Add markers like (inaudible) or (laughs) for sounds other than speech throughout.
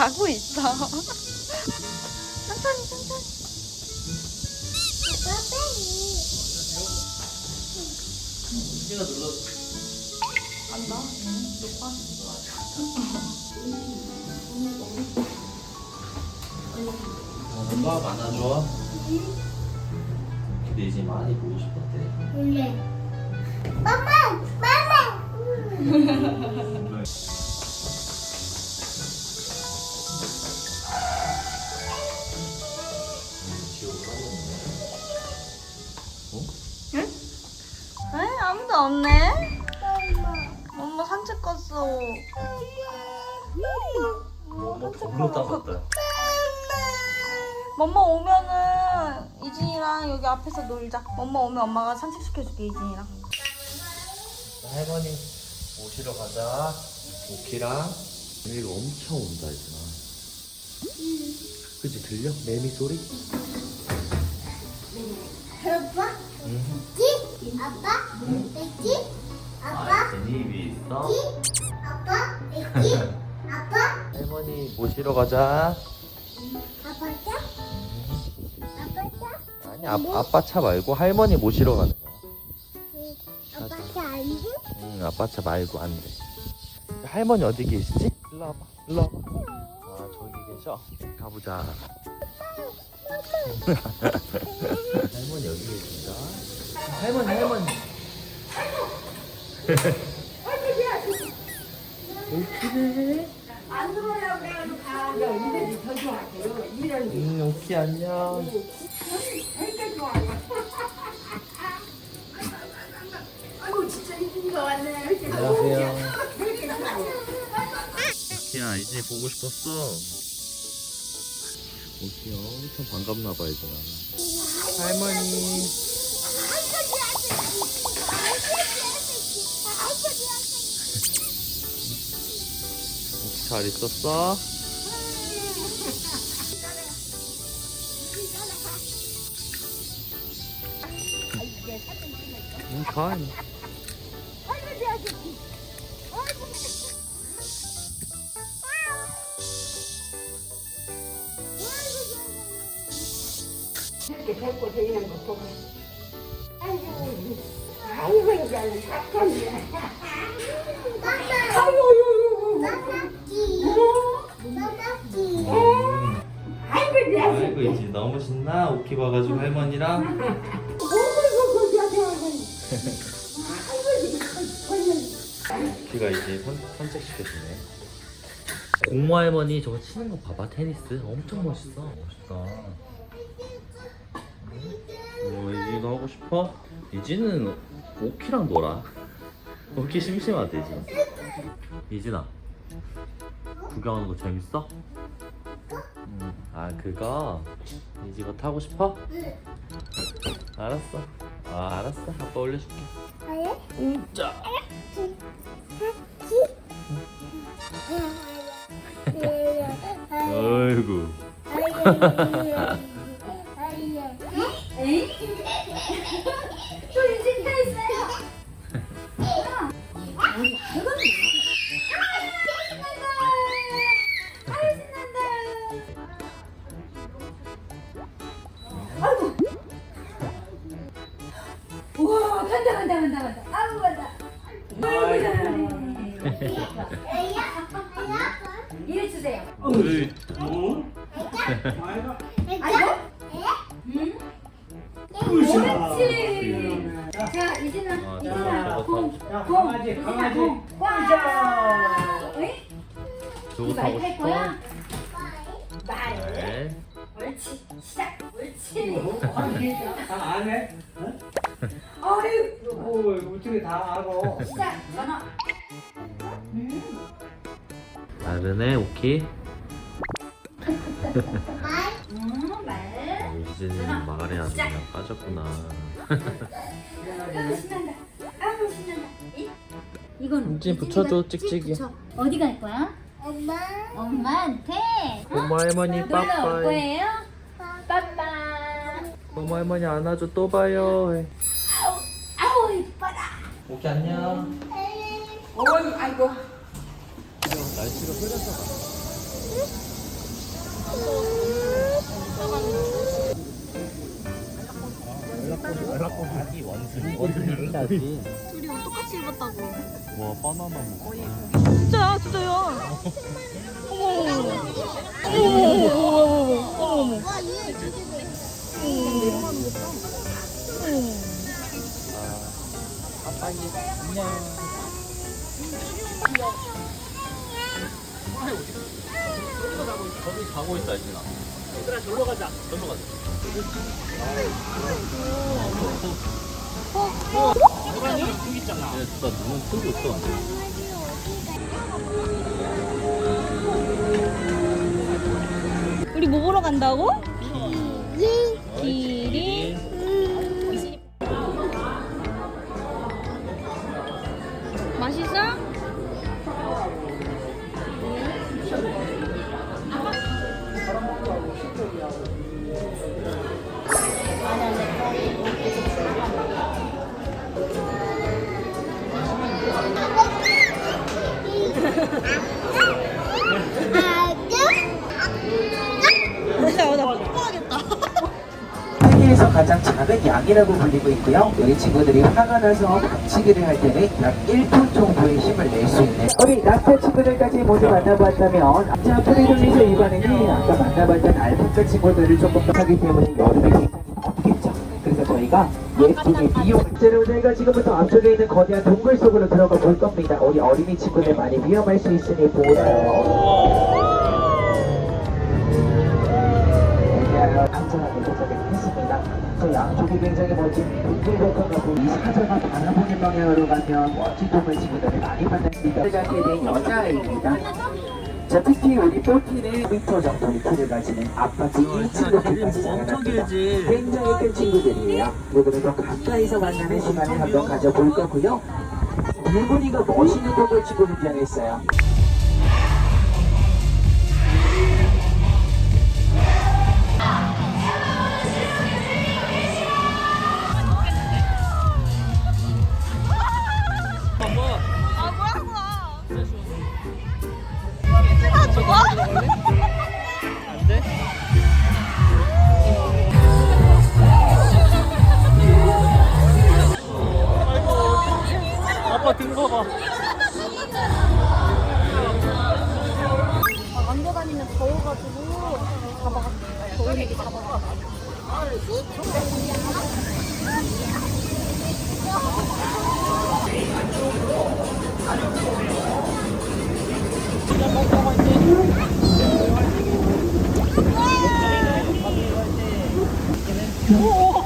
자고 있어. 천천히 천천히. 안다. 높아. 엄마가 안아줘. 근데 이제 많이 보고 싶었대. 마마, 마마. 엄마 불로 따갔다. 엄마 오면은 이진이랑 여기 앞에서 놀자. 엄마 오면 엄마가 산책 시켜줄게 이진이랑. 할머니 모시러 가자. 오키랑 여기가 엄청 온다 이진아. 그치 들려? 매미 소리? 아빠, 응. 지, 아빠, 백지, 아빠, 제니 위 있어? 아빠, 백지, 아빠, 할머니 모시러 가자. 아빠 짜, 아빠 짜, 아니 아, 아빠 차 말고 할머니 모시러 가는 거야. 아빠 짜 아니지? 응 아빠 차 말고 안 돼. 할머니 어디 계시지? 일로 와봐. 일로 와봐. 아 저기 계셔. 가보자. 할머니 여기 계신다. 할머니 할머니. 오키네. 안 들어오려고 그래가지고 가. 야, 이들이 더 좋아해요. 이런 게 응 오키 안녕. 되게 좋아요. (laughs) 아이고, 진짜 이쁜이가 왔네. 안녕하세요. 되게 좋아요. 오키야 이제 보고 싶었어. 오키 엄청 반갑나 봐 이제. 할머니. 잘 있었어? 응, 가. 이렇게 뱉고 다니는 거 보고. 아이고, 아이고, 이제 사건이야. 아이고, 마마키, 마마 키. 아이고, 내. 아이고 이제 너무 신나. 오키 봐가지고 할머니랑. (laughs) 그 오키가 이제 산, 산책시켜주네. 공모 할머니 저거 치는 거 봐봐 테니스. 엄청 멋있어. 멋있다. 뭐 이진이도 하고 싶어? 이진은 오키랑 놀아 (laughs) 오키 심심하대 이진 이진아 구경하는 거 재밌어? 응. 아 그거? 이지 거 타고 싶어? 알았어. 아 알았어. 아빠 올려줄게. 자 (laughs) 아이고 주세요 으이, 아이고 응 옳지 자 이진아 아, 이진아 공 공 강아지 강아지 와 어이? 저거 말 타고 탈 싶어? 거야? 말 네. 옳지 시작 옳지 다안 해? 음, 말. 이진이는 말에 아주 그냥 빠졌구나. 아우 신난다. 이? 이건 이제 붙여줘, 찍찍이. 붙여. 어디 갈 거야? 엄마, 엄마한테. 고모 할머니 놀러 올 빠빠이. 거예요? 빠빠. 고모 할머니 안아줘 또 봐요. 아우 아우 이뻐라. 오키 안녕. 어이 아이고. 날씨가 흐려서 아, 아빠님 안녕. 가고 있어 이진아. 얘들아 저로 가자. 저로 가자. 어? 여기 있잖아. 진짜 눈은 뜨고 있어. 우리 뭐 보러 간다고? 이 작은 양이라고 불리고 있고요. 여기 친구들이 화가 나서 박치기를 할 때는 약 1톤 정도의 힘을 낼 수 있는 우리 낙타 친구들까지 모두 만나봤다면 자 프리돌리서 이번에는 아까 만나봤던 알파카 친구들을 조금 더 하기 때문에 여름에 굉장히 덥겠죠. 그래서 저희가 예쁘게 비용을 제로 저희가 지금부터 앞쪽에 있는 거대한 동굴 속으로 들어가 볼 겁니다. 우리 어린이 친구들 많이 위험할 수 있으니 보호자요. 안전하게 저 양쪽이 굉장히 멋진 동굴벽화가 이 사자가 바라보는 방향으로 가면 멋진 동물 친구들을 많이 만납니다. 갖게 된 여자아이입니다. 자, 특히 우리 뽀티는 미터 정도의 키를 가지는 아파트 1층 높이까지 자라납니다. 굉장히 큰 친구들이에요. 오늘은 더 가까이서 만나는 시간을 한번 가져볼 거고요. 물건이가 멋있는 동물 친구 등장했어요. 아빠 등 봐봐. 안겨 다니면 더워가지고 잡아갔어. 더우니까 잡아갔어. 되게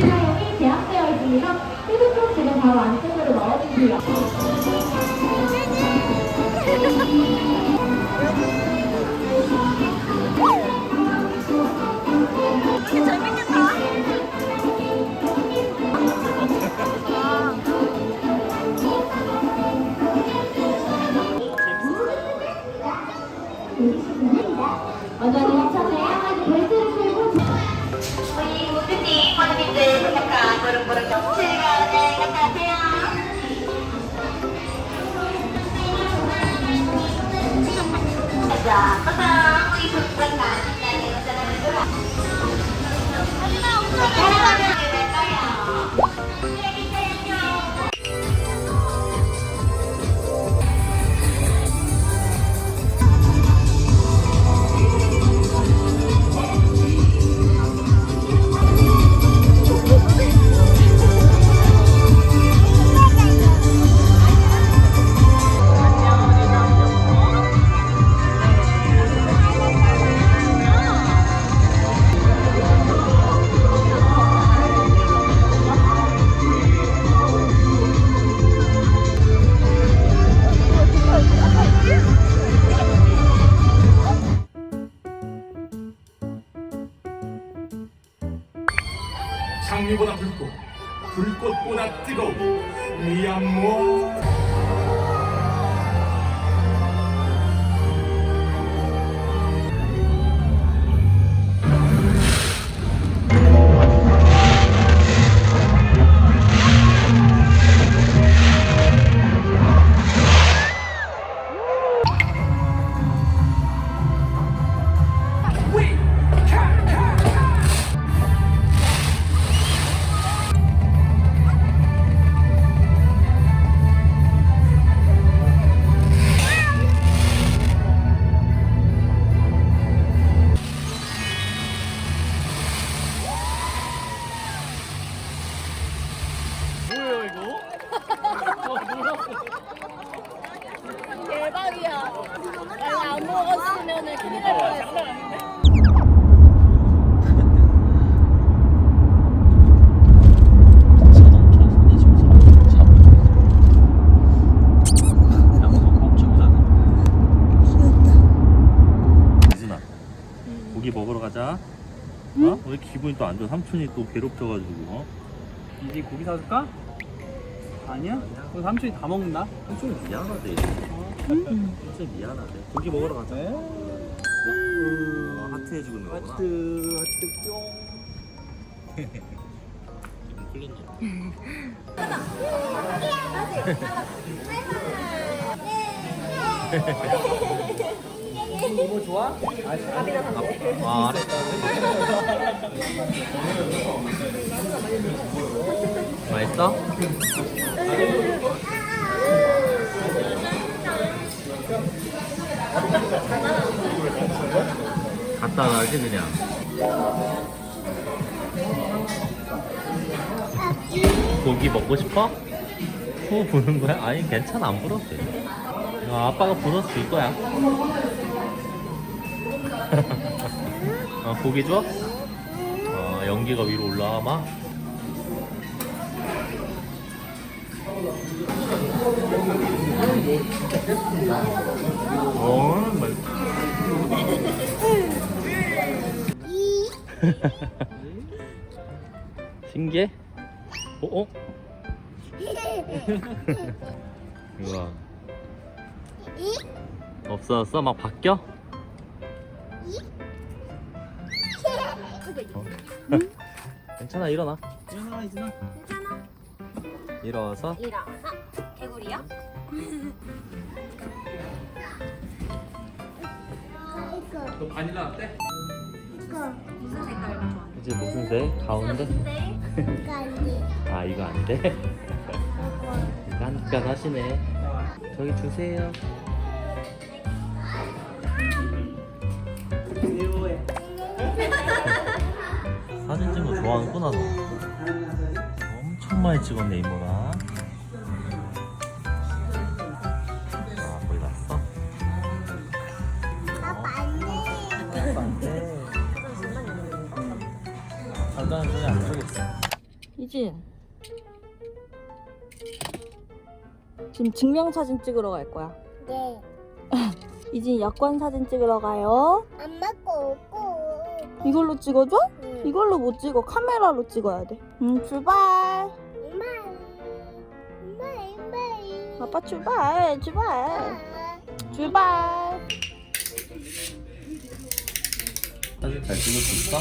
사용이 제한되어 있습니다. 휴대폰 지금 바로 안 원장님 차 다양하게 벨트를 풀고 우리 모두님 모두님들 잠깐 보름보름 즐거운 갔다 오세요. 자, 빠빠 우리 부부가 나는 여자는 누구야? 엄마 장미보다 붉고 불꽃보다 뜨거운 미얀모 기분이 또 안 좋아? 삼촌이 또 괴롭혀가지고. 어? 이제 고기 사줄까? 아니야? 그럼 삼촌이 다 먹는다. 삼촌이 미안하대. 삼촌이 미안하대. 고기 먹으러 가자. 어, 하트 해주고 있는 거구나. 하트 하트 뿅. 풀렸나? 이모 좋아? 아, 알았어. 맛있어? 갖다 놔야지 그냥. 고기 먹고 싶어? 후 부는 거야? 아니 괜찮아 안 돼. 어, 아빠가 줄 거야. 어, 고기 줘? 어, 연기가 위로 올라와 막. 어. 신기해? 어? 어? 우와. 없어졌어? 막 바뀌어? 괜찮아 일어나 일어나 이준아. 일어서 일어서 개구리요? 너 바닐라 어때? 무슨 색깔 좋아? 이제 무슨 색? 가운데? 아 이거 안 돼? 깐깐 하시네 저기 주세요 사진 찍는 거 좋아하는구나 너 엄청 많이 찍었네 이모가 아 거의 났어? 아빠 안돼 간단한 소리 안 들겠어 이진. 지금 증명 사진 찍으러 갈 거야. 네. (laughs) 이진 여권 사진 찍으러 가요. 엄마 꼬꼬. 이걸로 찍어줘? 응. 이걸로 못 찍어. 카메라로 찍어야 돼. 응, 출발. 엄마. 엄마 엄마. 아빠 출발. 출발. 출발. 사진 잘 찍을 수 있어?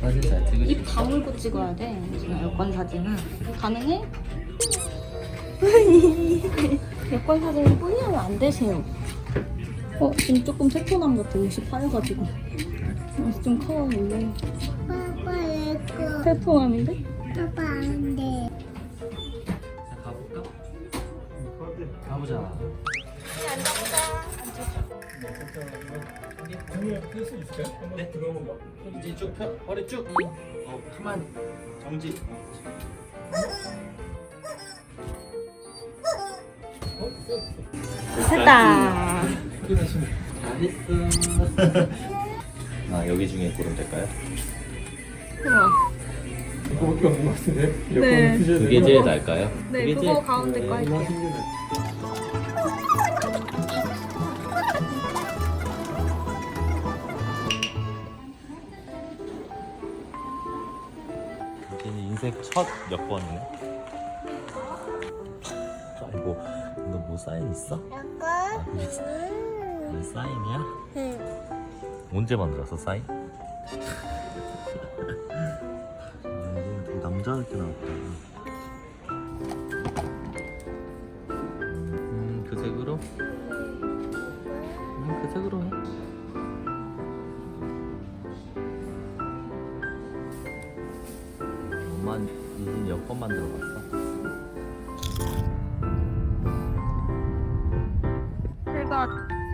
사진 잘 찍을 수 입 있어? 다물고 찍어야 돼. 지금 여권 사진은 가능해? (laughs) 여권 사진은 뿌리하면 안 되세요. 어, 지금 조금 세포남 같아. 옷이 파여가지고. 어, 좀 커볼래? 아빠 내거. 세포남인데? 아빠 안 돼. 가볼까? 가보자 네. 거. 이제 쭉 펴, 허리 쭉 어, 가만 정지 됐다. 잘했어 아 여기 중에 고르면 될까요? 우와. 이거밖에 없는 것 같은데. 네. 그게 제일 나을까요? 네, 그게 그거 제일- 가운데 거 할게요. 이제 인생 첫 여권이네. 아이고, 너뭐 사인 있어? 아, 있어. 이게 사인이야? 언제 만들었어 사인? 되게 남자답게 나왔다. 음, 그 색으로? 음, 그 색으로 해. 엄마 이진 여권 만들어 갔어.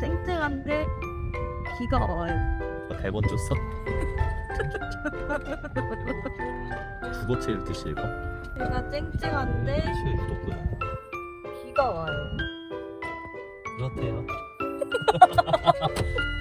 쨍쨍한데 비가 와요. 아, 대본 줬어? (laughs) 국어체 읽듯이 읽어? 해가 쨍쨍한데 시에 비가 와요. 그렇대요. (laughs)